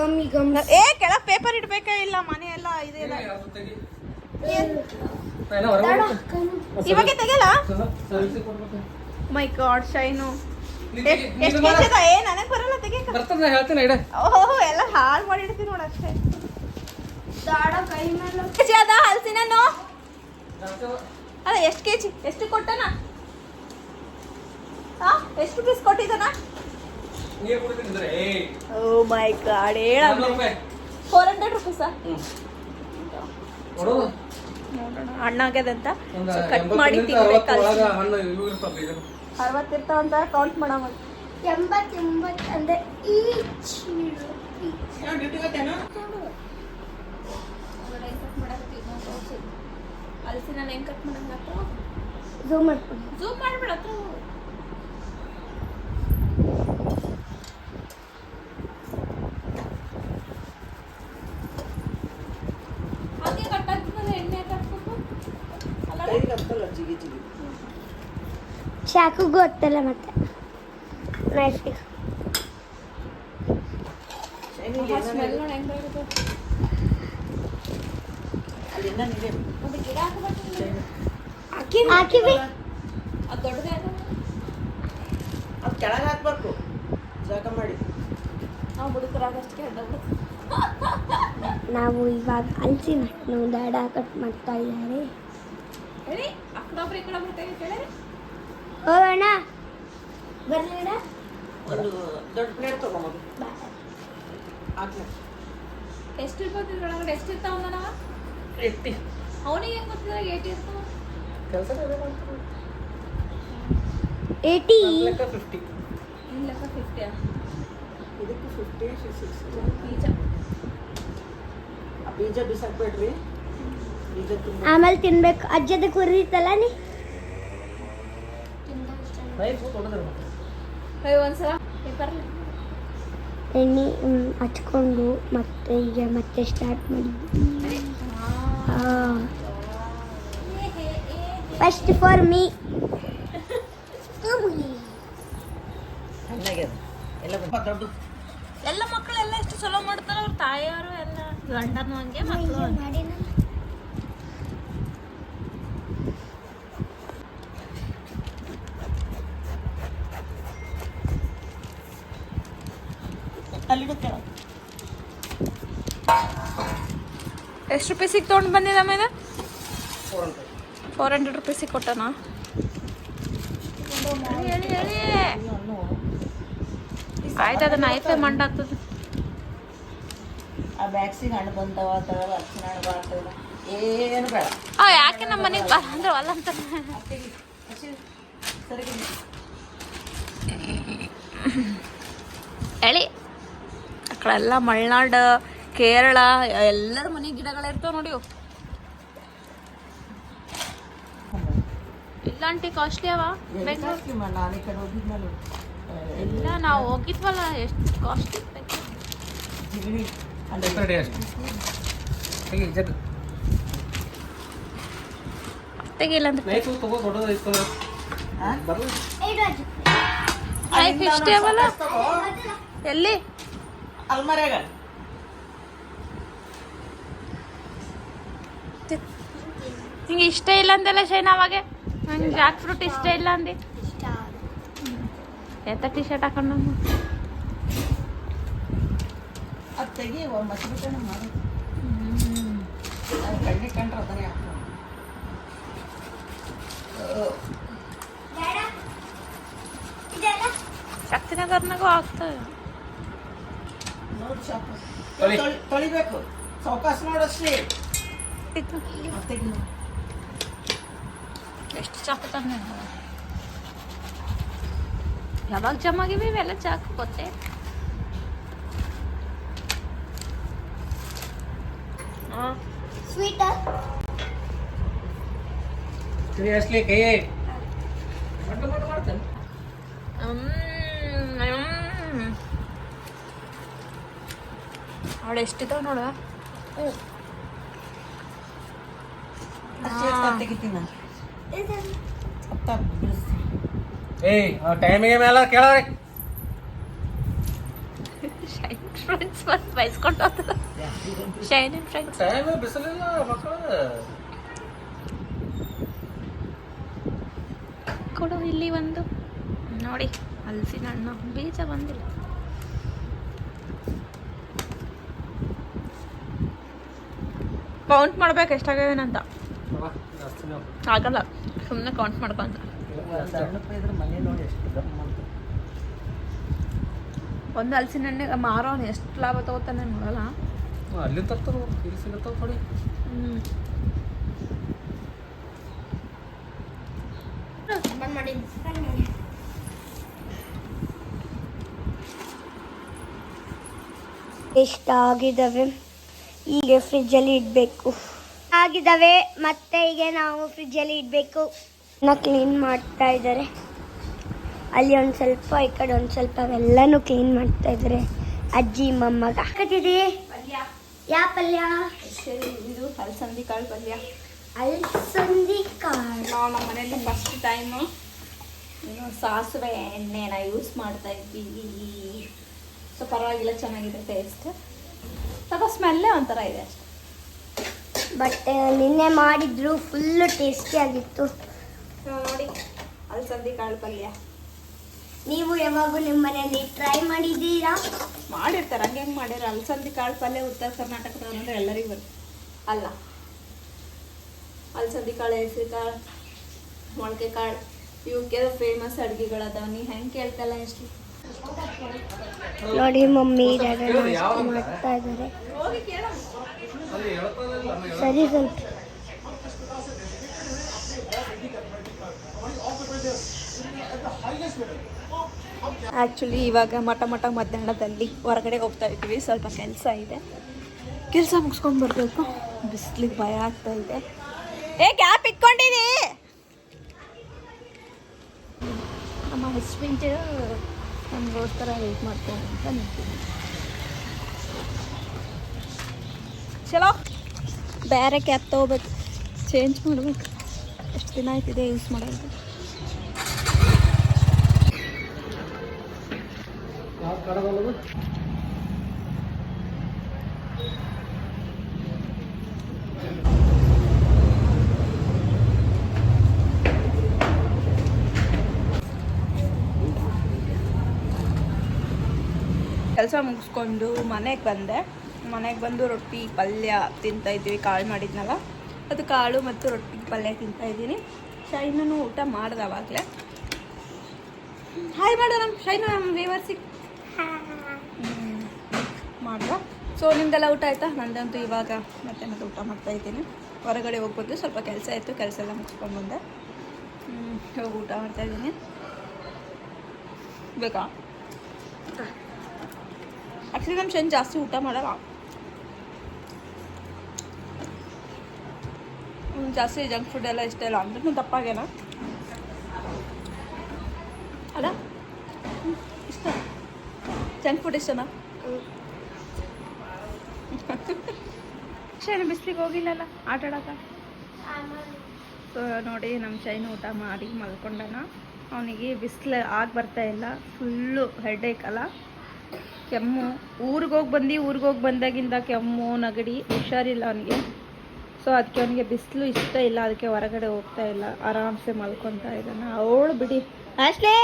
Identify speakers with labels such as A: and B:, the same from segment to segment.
A: ಗಮ್ಮಿ gum.
B: ಏ ಕೆಳ paper ಇಡ್ಬೇಕಾ ಇಲ್ಲ ಮನೆ ಎಲ್ಲ ಇದೆ. ಇವಾಗ ಇವಾಗೆ ತೆಗಿಯಲ್ಲ? My god Shine. ಎಷ್ಟು ಕೆಜಿ ಏ ನನಗೆ ಬರಲ್ಲ ತೆಗಿಯಕ
C: ಬರ್ತದ ಹೇಳ್ತೀನಿ ಇಡ.
B: ಓಹೋ ಎಲ್ಲ ಹಾಳು ಮಾಡಿ ಇಡ್ತೀನಿ ನೋಡು ಅಷ್ಟೇ.
A: ದಾಡ ಕೈ ಮೇಲೆ.
B: ಕೆಜಿ ಅದ ಹಲಸಿನಣ್ಣು ಅಲ್ಲ ಎಷ್ಟು ಕೆಜಿ? ಎಷ್ಟು ಕೊಟ್ಟನ? ಹಾ ಎಷ್ಟು ಪೀಸ್ ಕೊಟ್ಟಿದ್ದಾನ? ಓ ಮೈ ಗಾಡ್ ಹೇಳ ಫೋರ್ ಹಂಡ್ರೆಡ್ ರುಪೀಸಾ
C: ನೋಡೋದು
B: ನೋಡೋಣ. ಹಣ್ಣು ಆಗ್ಯದಂತ ಕಟ್ ಮಾಡಿ ಅರವತ್ತಿರ್ತಾವಂತ ಕೌಂಟ್ ಮಾಡಮ್ಮ
A: ಎಂಬತ್ತೆಂಬತ್ತು ಎಂಬತ್ ಅಂದ್ರೆ ಈಚ್
B: ಅಲಸಿ ನಾನು ಹೆಂಗ್ ಕಟ್ ಮಾಡಂಗ
A: ಝೂಮ್ ಮಾಡ್ಬಿಡ.
B: ಝೂಮ್ ಮಾಡ್ಬೇಡ ಹತ್ರ ಹೋಗು. ಹಾಗೆ ಕಟ್ ಆಗ್ತದಲ್ಲ ಎಣ್ಣೆ ಯಾಕ್ ಹಾಕ್ಬೇಕು ಅಲ್ಲ
A: ಚಾಕು ಗೊತ್ತಲ್ಲ ಮತ್ತೆ. ನೈಫಿಗೆ ಹಾಕಿವಿ.
B: ಅದು ದೊಡ್ಡದೇ ಅದ
D: ಕೆಳಗೆ ಹಾಕ್ಬೇಕು ಜಾಗ ಮಾಡಿ
B: ನಾವು
A: ಇವಾಗ ಹಲ್ಸಿ ನಾವು ದಾಡ ಕಟ್ ಮಾಡ್ತಾ ಇದ್ದಾರೆ.
B: ಹೇಳಿ? ಆ ಕಡೆ ಒಬ್ರು ಈ ಕಡೆ ಒಬ್ರು ಕೈ ಕೇಳಿ
A: ಹೋಗೋಣ. ಬರ್ಲಿಡ
D: ಒಂದು ದೊಡ್ಡ ಪ್ಲೇಟ್ ತಗೊಂಬೋದು
B: ಎಷ್ಟು ಇರ್ಬೋದು ಇದ್ರೊಳಗಡೆ ಎಷ್ಟು ಇರ್ತಾವ ನಾವ
D: ಎಟ್ಟಿ
B: ಅವನಿಗೆ ಹೆಂಗ್ ಗೊತ್ತಿಲ್ಲ? ಏಟಿ ಇರ್ತಾವ?
D: ಕೆಲಸ
A: ಏಟಿ
D: ಲೆಕ್ಕ ಫಿಫ್ಟಿ
B: ಇಲ್ಲಪ್ಪ ಫಿಫ್ಟಿ
D: ಇದಕ್ಕೆ ಫಿಫ್ಟಿ ಸಿಕ್ಸ್ಟಿ
B: ಬೀಜ.
D: ಆ ಬೀಜ ಬಿಸಾಕ್ಬೇಡ್ರಿ.
A: ಆಮೇಲೆ ತಿನ್ಬೇಕು. ಅಜ್ಜದ ಕುರಿತಲ್ಲ ನೀ? ಎಣ್ಣೆ ಹಚ್ಕೊಂಡು ಮತ್ತೆ ಈಗ ಮತ್ತೆ ಸ್ಟಾರ್ಟ್ ಮಾಡಿದ್ವಿ ಫಸ್ಟ್ ಫಾರ್ ಮೀ
D: ಎಲ್ಲ
B: ಮಕ್ಕಳೆಲ್ಲ ಎಷ್ಟು ಚಲೋ ಮಾಡ್ತಾರೆ ಅವ್ರ ತಾಯಿಯವರು ಎಲ್ಲ ಗಂಡನೂ ಹಂಗೆ ಮಕ್ಕಳು ಎಷ್ಟು ರುಪೀಸಿಗೆ ತೊಗೊಂಡು ಬಂದಿದ್ದ ಮೇಲೆ
D: ಫೋರ್ ಹಂಡ್ರೆಡ್
B: ರುಪೀಸಿಗೆ ಕೊಟ್ಟನ ಆಯ್ತು ಅದನ್ನ ನೈಫೇ ಮಂಡಾಗ್ತದೆ
D: ಆ ಬ್ಯಾಗ್ಸಿಗೆ ಹಣ್ಣು ಬಂದವ ತಳ ಹಚ್ಚಿನ ಹಣ್ಣು ಬರ್ತದ ಏನು ಬೇಡ.
B: ಆ ಯಾಕೆ ನಮ್ಮ ಮನೆಗೆ ಬರ ಅಂದ್ರೆ ಅಲ್ಲ ಅಂತ.
D: ಸರಿ
B: ಹೇಳಿ ಆ ಮಲ್ನಾಡ್ ಎಲ್ಲ ಮಲೆನಾಡು ಕೇರಳ ಎಲ್ಲರ ಮನೆ ಗಿಡಗಳಿರ್ತಾವ ನೋಡಿ. ಇಲ್ಲಾಂಟಿ ಇಲ್ಲ ಆಂಟಿ ಕಾಸ್ಟ್ಲಿ ಅವ. ಇಲ್ಲ ನಾವು ಹೋಗಿದ್ವಲ್ಲ ಎಷ್ಟು ಕಾಸ್ಟ್ಲಿ ತೆಗಿಲ್ಲ ಅಂತ. ಎಲ್ಲಿ?
D: ಅಲ್ಮರ್ಯಾಗ
B: ನಿಂಗೆ ಇಷ್ಟ ಇಲ್ಲ ಅಂದಲ್ಲ ಶೈನ್ ಅವಾಗ? ನಂಗೆ ಜಾಕ್ ಫ್ರೂಟ್ ಇಷ್ಟ ಇಲ್ಲ ಅಂದಿ. ಎಂತ ಟಿ ಶರ್ಟ್ ಹಾಕೊಂಡು
D: ಅದು ತೆಗಿ ಒಂದು ಮಸ್ಬಿಟ್ಟೆ ಮಾಡಿ. ಅದು ಕಣ್ಣಿ ಕಂಡ್ರೆ ಅದನ್ನೇ ಹಾಕ್ತಾರೆ
B: ಶಕ್ತಿನಗರ್ನಾಗೂ ಆಗ್ತದೆ.
D: ನೋಡಿ ಶಾಪ
C: ತೊಳಿ.
D: ತೊಳಿ- ತೊಳಿಬೇಕು ಸಾವಕಾಶ ನೋಡಷ್ಟೇ
B: ಇದು
D: ತೆಗಿ
B: ಎಷ್ಟು ಚಾಕು ತಂದೆ ಯಾವಾಗ ಜಮಾ ಆಗಿವೆ ಇವೆಲ್ಲ ಚಾಕು ಗೊತ್ತೇ
A: ಸ್ವೀಟ್
C: ಸೀರಿಯಸ್ಲಿ ಕೈ ಮಟ್ಟ ಮಟ್ಟ ಮಾಡ್ತೇನೆ
B: ಅವಳು ಎಷ್ಟಿದಾವೆ ನೋಡುವ
C: ಏಯ್ ಟೈಮಿಗೆ ಮೇಲೆ ಕೇಳವ್ರಿ
B: ಫ್ರೆಂಡ್ಸ್ ಹೋಗ್ತದ ಶೈನ್ ಫ್ರೆಂಡ್ಸ್
C: ಟೈಮ್ ಬಿಸಿಲಿಲ್ಲ ಮಕ್ಕಳು.
B: ಕೊಡು ಇಲ್ಲಿ ಒಂದು. ನೋಡಿ ಹಲಸಿನ ಹಣ್ಣು ಬೀಜ ಬಂದಿಲ್ಲ. ಕೌಂಟ್ ಮಾಡ್ಬೇಕು ಎಷ್ಟಾಗ್ಯಾವೇನಂತ ಆಗಲ್ಲ ಸುಮ್ಮನೆ ಕೌಂಟ್ ಮಾಡ್ಕೊಂತ
D: ನೋಡಿ
B: ಒಂದು ಹಲಸಿನ ಹಣ್ಣಿಗೆ ಮಾರೋನು ಎಷ್ಟು ಲಾಭ ತಗೋತಾನೆ ನೋಡಲ್ಲ.
C: ಅಲ್ಲಿ ತರ್ತಾರ ಇಲ್ಲಿ ಸಿಗತ್ತಾವ
A: ಮಾಡಿ ಎಷ್ಟಾಗಿದ್ದಾವೆ ಈಗ ಫ್ರಿಜ್ಜಲ್ಲಿ ಇಡಬೇಕು. ಆಗಿದ್ದಾವೆ ಮತ್ತೆ ಈಗ ನಾವು ಫ್ರಿಜ್ಜಲ್ಲಿ ಇಡಬೇಕು. ಕ್ಲೀನ್ ಮಾಡ್ತಾ ಇದ್ದಾರೆ. ಅಲ್ಲಿ ಒಂದು ಸ್ವಲ್ಪ ಈ ಕಡೆ ಒಂದು ಸ್ವಲ್ಪ ಅವೆಲ್ಲನೂ ಕ್ಲೀನ್ ಮಾಡ್ತಾ ಇದ್ದಾರೆ. ಅಜ್ಜಿ ಮೊಮ್ಮಗ. ಪಲ್ಯ. ಯಾ ಪಲ್ಯ?
B: ಇದು ಅಲಸಂದಿ ಕಾಳು ಪಲ್ಯ.
A: ಅಲ್ಸಂದಿ ಕಾಳು.
B: ನಾವು ನಮ್ಮ ಮನೇಲಿ ಫಸ್ಟ್ ಟೈಮು
D: ಸಾಸಿವೆ ಎಣ್ಣೆನ ಯೂಸ್ ಮಾಡ್ತಾ ಇದ್ವಿ.
B: ಸೊ ಪರವಾಗಿಲ್ಲ ಚೆನ್ನಾಗಿದೆ ಟೇಸ್ಟ್ ಸ್ವಲ್ಪ ಸ್ಮೆಲ್ಲೇ ಒಂಥರ ಇದೆ ಅಷ್ಟೇ.
A: ಬಟ್ ನಿನ್ನೆ ಮಾಡಿದ್ರು ಫುಲ್ಲು ಟೇಸ್ಟಿ ಆಗಿತ್ತು.
B: ನೋಡಿ. ಅಲಸಂದಿ ಕಾಳು ಪಲ್ಯ.
A: ನೀವು ಯಾವಾಗೂ ನಿಮ್ಮ ಮನೆಯಲ್ಲಿ ಟ್ರೈ ಮಾಡಿದ್ದೀರಾ?
B: ಮಾಡಿರ್ತಾರೆ ಹಂಗೆ ಹೆಂಗೆ ಮಾಡಿರ ಅಲಸಂದಿ ಕಾಳು ಪಲ್ಯ ಉತ್ತರ ಕರ್ನಾಟಕದ ಅಂದರೆ ಎಲ್ಲರಿಗೂ ಬರುತ್ತೆ ಅಲ್ಲ. ಅಲಸಂದಿ ಕಾಳು ಹೆಸರು ಕಾಳು ಮೊಳಕೆ ಕಾಳು ಇವಕ್ಕೆ ಫೇಮಸ್ ಅಡುಗೆಗಳದಾವ. ನೀ ಹೆಂಗೆ ಕೇಳ್ತಲ್ಲ ಎಷ್ಟು?
A: ನೋಡಿ ಮಮ್ಮಿ ಮಾಡ್ತಾ ಇದ್ದಾರೆ. ಸರಿ ಸ್ವಲ್ಪ.
B: ಆ್ಯಕ್ಚುಲಿ ಇವಾಗ ಮಠ ಮಠ ಮಧ್ಯಾಹ್ನದಲ್ಲಿ ಹೊರಗಡೆ ಹೋಗ್ತಾ ಇದ್ವಿ ಸ್ವಲ್ಪ ಕೆಲಸ ಇದೆ. ಕೆಲಸ ಮುಗಿಸ್ಕೊಂಡು ಬರಬೇಕು. ಬಿಸಿಲಿಗೆ ಭಯ ಆಗ್ತಾ ಇದೆ. ಏ ಗ್ಯಾಪ್ ಇಟ್ಕೊಂಡಿರಿ ನಮ್ಮ ಹಸ್ಬೆಂಡ್ ನಮಗೋಸ್ಕರ ವೆಯ್ಟ್ ಅಂತ ನಿಂತೀನಿ ಚಲೋ? ಬೇರೆ ಕ್ಯಾಪ್ ತೊಗೋಬೇಕು ಚೇಂಜ್ ಮಾಡಬೇಕು. ಎಷ್ಟು ದಿನ ಆಯ್ತಿದೆ ಯೂಸ್ ಮಾಡೋದು? ಕೆಲಸ ಮುಗಿಸ್ಕೊಂಡು ಮನೆಗೆ ಬಂದೆ. ಮನೆಗೆ ಬಂದು ರೊಟ್ಟಿ, ಪಲ್ಯ ತಿಂತಾ ಇದ್ದೀವಿ ಕಾಳು ಮಾಡಿದ್ನಲ್ಲ. ಅದು ಕಾಳು ಮತ್ತು ರೊಟ್ಟಿ, ಪಲ್ಯ ತಿಂತಾ ಇದ್ದೀನಿ. ಶೈನೂ ಊಟ ಮಾಡ್ದೆ ಅವಾಗಲೇ. ಹಾಯ್ ಮಾಡು ನಮ್ಮ ಶೈನು ನಮ್ಮ ವ್ಯೂವರ್ಸಿಗೆ ಮಾಡ್ದ. ಸೊ ನಿಮ್ದೆಲ್ಲ ಊಟ ಆಯಿತಾ? ನಂದಂತೂ ಇವಾಗ ಮತ್ತೆ ಮತ್ತೆ ಊಟ ಮಾಡ್ತಾ ಇದ್ದೀನಿ. ಹೊರಗಡೆ ಹೋಗ್ಬೋದು ಸ್ವಲ್ಪ ಕೆಲಸ ಇತ್ತು. ಕೆಲಸ ಎಲ್ಲ ಮುಗಿಸ್ಕೊಂಡು ಬಂದೆ. ಇವಾಗ ಊಟ ಮಾಡ್ತಾ ಇದ್ದೀನಿ. ಬೇಕಾ? ಆ್ಯಕ್ಚುಲಿ ನಮ್ಮ ಚೈನ್ ಜಾಸ್ತಿ ಊಟ ಮಾಡಲ್ಲ. ಜಾಸ್ತಿ ಜಂಕ್ ಫುಡ್ ಎಲ್ಲ ಇಷ್ಟ ಇಲ್ಲ. ಅಂದ್ರೂ ತಪ್ಪಾಗೇನ? ಅಲ್ಲ? ಇಷ್ಟ. ಜಂಕ್ ಫುಡ್ ಇಷ್ಟನಾ? ಶೈನ ಬಿಸ್ಲಿಗೆ ಹೋಗಿಲ್ಲಲ್ಲ? ಆಟ ಆಡಕ? ಸೊ ನೋಡಿ ನಮ್ಮ ಚೈನು ಊಟ ಮಾಡಿ ಮಲ್ಕೊಂಡನ. ಅವನಿಗೆ ಬಿಸಿಲು ಆಗಿ ಬರ್ತಾ ಇಲ್ಲ. ಫುಲ್ಲು ಹೆಡ್ ಅಲ್ಲ. ಕೆಮ್ಮು. ಊರಿಗೆ ಹೋಗಿ ಬಂದು ಊರಿಗೆ ಹೋಗಿ ಬಂದಾಗಿಂದ ಕೆಮ್ಮು ನಗಡಿ ಹುಷಾರಿಲ್ಲ ಅವನಿಗೆ. ಸೊ ಅದಕ್ಕೆ ಅವನಿಗೆ ಬಿಸಿಲು ಇಷ್ಟ ಇಲ್ಲ ಅದಕ್ಕೆ ಹೊರಗಡೆ ಹೋಗ್ತಾ ಇಲ್ಲ. ಆರಾಮ್ಸೆ ಮಲ್ಕೊತಾ ಇದ್ದಾನೆ. ಅವಳು ಬಿಡಿ. ಆಶ್ಲೇ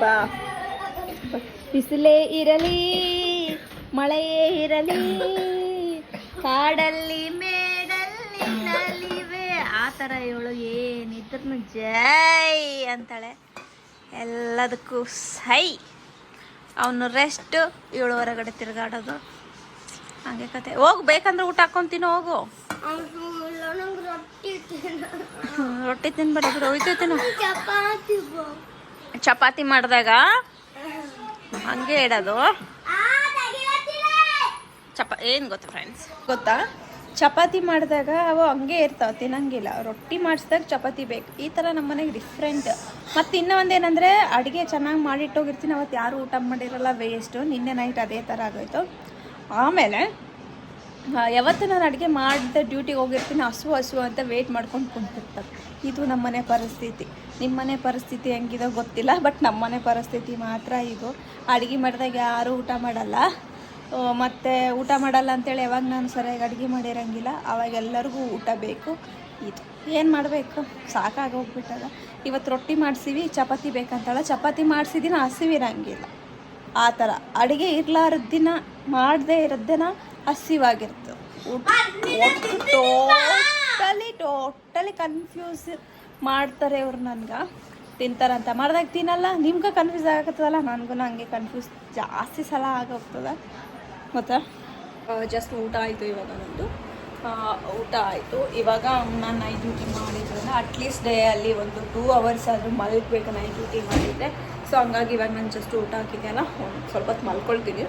B: ಬಾ. ಬಿಸಿಲೇ ಇರಲಿ ಮಳೆಯೇ ಇರಲಿ ಕಾಡಲ್ಲಿ ಥರ ಇವಳು ಏನಿದ್ರು ಜೈ ಅಂತಾಳೆ. ಎಲ್ಲದಕ್ಕೂ ಸೈ. ಅವನು ರೆಸ್ಟು ಇವಳು ಹೊರಗಡೆ ತಿರುಗಾಡೋದು. ಹಂಗೆ ಕತೆ. ಹೋಗು ಬೇಕಂದ್ರೆ ಊಟ ಹಾಕೊಂತೀನಿ ಹೋಗು.
A: ರೊಟ್ಟಿ
B: ತಿನ್ಬೇಡ ಬಿಡು
A: ಚಪಾತಿ
B: ಮಾಡಿದಾಗ ಹಂಗೆ ಇಡೋದು. ಚಪ ಏನು ಗೊತ್ತಾ ಫ್ರೆಂಡ್ಸ್ ಗೊತ್ತಾ? ಚಪಾತಿ ಮಾಡಿದಾಗ ಅವು ಹಂಗೆ ಇರ್ತಾವ, ತಿನ್ನಂಗಿಲ್ಲ. ರೊಟ್ಟಿ ಮಾಡಿಸಿದಾಗ ಚಪಾತಿ ಬೇಕು. ಈ ಥರ ನಮ್ಮ ಮನೆಗೆ ಡಿಫ್ರೆಂಟ್ ಮತ್ತು ಇನ್ನೂ ಒಂದೇನಂದರೆ, ಅಡುಗೆ ಚೆನ್ನಾಗಿ ಮಾಡಿಟ್ಟೋಗಿರ್ತೀನಿ. ಅವತ್ತು ಯಾರು ಊಟ ಮಾಡಿರಲ್ಲ ವೇಸ್ಟು ನಿನ್ನೆ ನೈಟ್ ಅದೇ ಥರ ಆಗೋಯ್ತು. ಆಮೇಲೆ ಯಾವತ್ತು ನಾನು ಅಡುಗೆ ಮಾಡಿದ ಡ್ಯೂಟಿಗೆ ಹೋಗಿರ್ತೀನಿ, ಹಸು ಹಸು ಅಂತ ವೆಯ್ಟ್ ಮಾಡ್ಕೊಂಡು ಕುಂತಿರ್ತಾರೆ ಇದು ನಮ್ಮ ಮನೆ ಪರಿಸ್ಥಿತಿ. ನಿಮ್ಮನೆ ಪರಿಸ್ಥಿತಿ ಹೆಂಗಿದೋ ಗೊತ್ತಿಲ್ಲ ಬಟ್ ನಮ್ಮನೆ ಪರಿಸ್ಥಿತಿ ಮಾತ್ರ ಇದು. ಅಡುಗೆ ಮಾಡಿದಾಗ ಯಾರೂ ಊಟ ಮಾಡಲ್ಲ. ಮತ್ತೆ ಊಟ ಮಾಡಲ್ಲ ಅಂತೇಳಿ ಯಾವಾಗ ನಾನು ಸರಿಯಾಗಿ ಅಡುಗೆ ಮಾಡಿರಂಗಿಲ್ಲ ಅವಾಗ ಎಲ್ಲರಿಗೂ ಊಟ ಬೇಕು. ಇದು ಏನು ಮಾಡಬೇಕು? ಸಾಕಾಗಿ ಹೋಗ್ಬಿಟ್ಟದ. ಇವತ್ತು ರೊಟ್ಟಿ ಮಾಡಿಸಿವಿ ಚಪಾತಿ ಬೇಕಂತಾಳ ಚಪಾತಿ ಮಾಡಿಸಿದಿನ ಹಸಿವಿರಂಗಿಲ್ಲ ಆ ಥರ ಅಡುಗೆ ಇರ್ಲಾರದ ದಿನ ಮಾಡದೇ ಇರೋದ್ ದಿನ ಹಸಿವಾಗಿರ್ತದೆ ಟೋಟಲಿ ಟೋಟಲಿ ಕನ್ಫ್ಯೂಸ್ ಮಾಡ್ತಾರೆ ಅವ್ರು ನನ್ಗೆ. ತಿಂತಾರಂತ. ಮಾಡ್ದಾಗ ತಿನ್ನಲ್ಲ, ನಿಮ್ಗೆ ಕನ್ಫ್ಯೂಸ್ ಆಗತ್ತದಲ್ಲ ನನಗೂ ಹಂಗೆ ಕನ್ಫ್ಯೂಸ್ ಜಾಸ್ತಿ ಸಲ ಆಗೋಗ್ತದೆ. ಮತ್ತು? ಜಸ್ಟ್ ಊಟ ಆಯಿತು ಇವಾಗ ನಂದು ಊಟ ಆಯಿತು. ಇವಾಗ ನಾನು ನೈಟ್ ಡ್ಯೂಟಿ ಮಾಡಿದ್ರಲ್ಲ ಅಟ್ಲೀಸ್ಟ್ ಡೇ ಅಲ್ಲಿ ಒಂದು ಟೂ ಅವರ್ಸ್ ಆದರೂ ಮಲಗಬೇಕು ನೈಟ್ ಡ್ಯೂಟಿ ಮಾಡಿದ್ದೆ ಸೊ ಹಂಗಾಗಿ ಇವಾಗ ನಾನು ಜಸ್ಟ್ ಊಟ ಹಾಕಿದ್ದೆಲ್ಲ ಒಂದು ಸ್ವಲ್ಪ ಹೊತ್ತು ಮಲ್ಕೊಳ್ತೀನಿ.